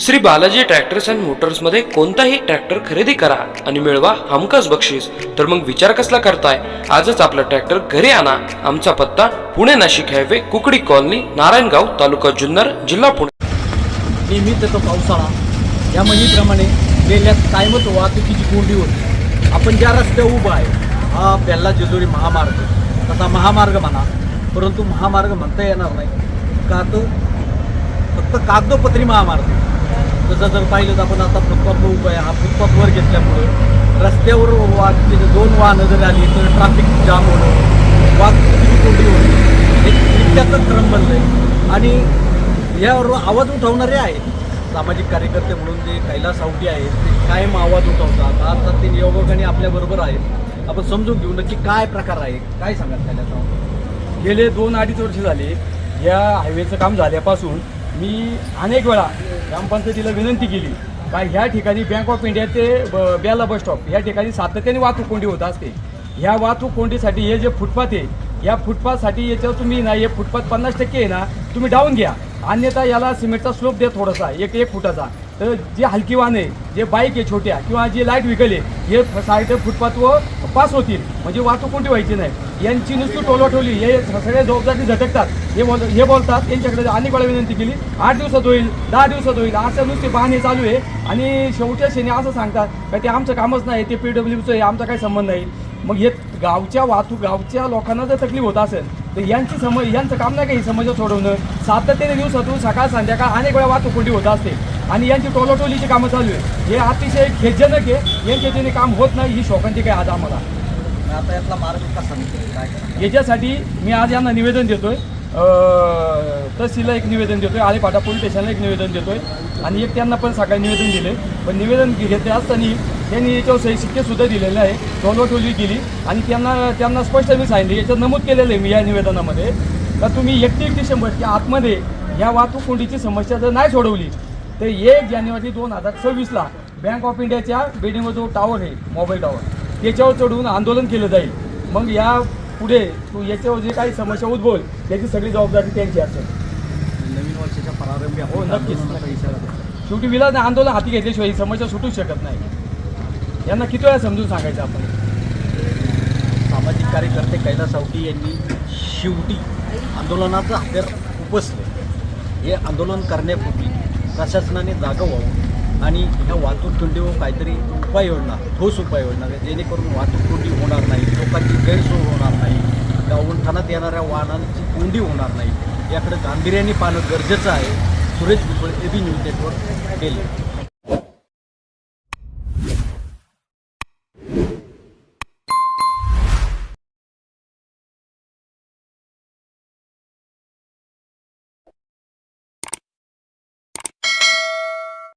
Shri Balaji tractors and मोटर्समध्ये कोणताही tractor खरेदी करा आणि मिळवा हमखास बक्षीस. तर मग विचार कसला करताय? आजच आपला ट्रॅक्टर घरी आणा. आमचा पत्ता पुणे नाशिक हायवे कुकडी कॉलनी नारायणगाव तालुका जुन्नर जिल्हा पुणे. नेहमीच येतो पावसाळा. या म्हणीप्रमाणे गेल्यात कायमच वाहतुकीची कोंडी होती. आपण ज्या रस्त्यावर उभा आहे हा बेल्ला जेजुरी महामार्ग. तसा महामार्ग म्हणा परंतु महामार्ग म्हणता येणार नाही. का तो फक्त कागदोपत्री महामार्ग. तसं जर पाहिलं तर आपण आता फुटपाथवर उभं आहे. हा फुटपाथवर घेतल्यामुळं रस्त्यावर वाहतुकीचे दोन वाहनं जर आली तर ट्रॅफिक जाम होणं वाहतुकीची कोंडी होणं एक नित्याचं क्रम बनलं आहे आणि यावर आवाज उठवणारे आहेत. सामाजिक कार्यकर्ते म्हणून जे कैलास आवटी आहेत ते कायम आवाज उठवतात. आता ते योगाने आपल्याबरोबर आहेत. आपण समजून घेऊ नक्की काय प्रकार आहे. काय सांगत कैलास गेले दोन अडीच वर्ष झाले. या हायवेचं काम झाल्यापासून मी अनेक वेळा ग्रामपंचायतीला विनंती केली का ह्या ठिकाणी बँक ऑफ इंडिया ते ब- बेला बस स्टॉप या ठिकाणी सातत्याने वाहतूक कोंडी होत असते. ह्या वाहतूक कोंडीसाठी हे जे फुटपाथ आहे या फुटपाथसाठी याच्यावर तुम्ही ना हे फुटपाथ पन्नास टक्के आहे ना तुम्ही डाऊन घ्या. अन्यथा याला सिमेंटचा स्लोप द्या थोडासा एक एक फुटाचा. जे हलकी वाहन आहे जे बाईक आहे छोट्या किंवा जे लाइट व्हेकल आहे हे साईड फुटपाथवर पास होतील. म्हणजे वाहतूक कोणती व्हायची नाही. यांची नुसती टोलवाटोली हे सगळे जबाबदारी झटकतात. हे बोल हे बोलतात यांच्याकडे अनेक वेळा विनंती केली. आठ दिवसात होईल दहा दिवसात होईल असं नुसते बहाणे चालू आहे. आणि शेवटच्या शेणी असं सांगतात का ते आमचं कामच नाही ते पी डब्ल्यूचं आहे आमचा काही संबंध नाही. मग हे गावच्या वाहतूक गावच्या लोकांना जर तकलीफ होत असेल तर यांची समज यांचं काम नाही का ही समस्या सोडवणं? सातत्याने दिवसातून सकाळ संध्याकाळ अनेक वेळा वाहतूक कोंडी होत असते. आणि यांची टोलोटोलीची कामं चालू आहे हे अतिशय खेदजनक आहे. यांच्या त्याने काम होत नाही ही शोकांती काय आज आम्हाला. आता यातला मार्ग कसा काय याच्यासाठी मी आज यांना निवेदन देतोय. तहसीलला एक निवेदन देतोय. आलेपाटा पोलीस स्टेशनला एक निवेदन देतोय. आणि एक त्यांना पण सकाळी निवेदन दिले पण निवेदन घेत असताना त्यांनी याच्यावर सही शिक्के सुद्धा दिलेले आहे टोलवाटोली केली. आणि त्यांना त्यांना स्पष्ट मी सांगितले याच्यात नमूद केलेलं आहे मी या निवेदनामध्ये. का तुम्ही एकतीस डिसेंबरच्या आतमध्ये या वाहतूक कोंडीची समस्या जर नाही सोडवली तर एक जानेवारी दोन हजार सव्वीसला बँक ऑफ इंडियाच्या बिल्डिंगवर जो टावर आहे मोबाईल टावर त्याच्यावर चढून आंदोलन केलं जाईल. मग या पुढे तू याच्यावर जे काही समस्या उद्भवेल त्याची सगळी जबाबदारी त्यांची असेल. नवीन वर्षाच्या प्रारंभी हो, नक्कीच. शेवटी विलास आंदोलन हाती घेतल्याशिवाय ही समस्या सुटूच शकत नाही. यांना किती वेळा समजून सांगायचं आपण? सामाजिक कार्यकर्ते कैलास सावटी यांनी शेवटी आंदोलनाचं हत्यार उपसलं. हे आंदोलन करण्यापूर्वी प्रशासनाने जागा व्हावं आणि ह्या वाहतूक कोंडीवर काहीतरी उपाययोजना ठोस उपाययोजना जेणेकरून वाहतूक कोंडी होणार नाही लोकांची गैरसोय होणार नाही त्या उंठाणात येणाऱ्या वाहनांची कोंडी होणार नाही. याकडे गांभीर्याने पाहणं गरजेचं आहे Suresh Bhujbal B news network केले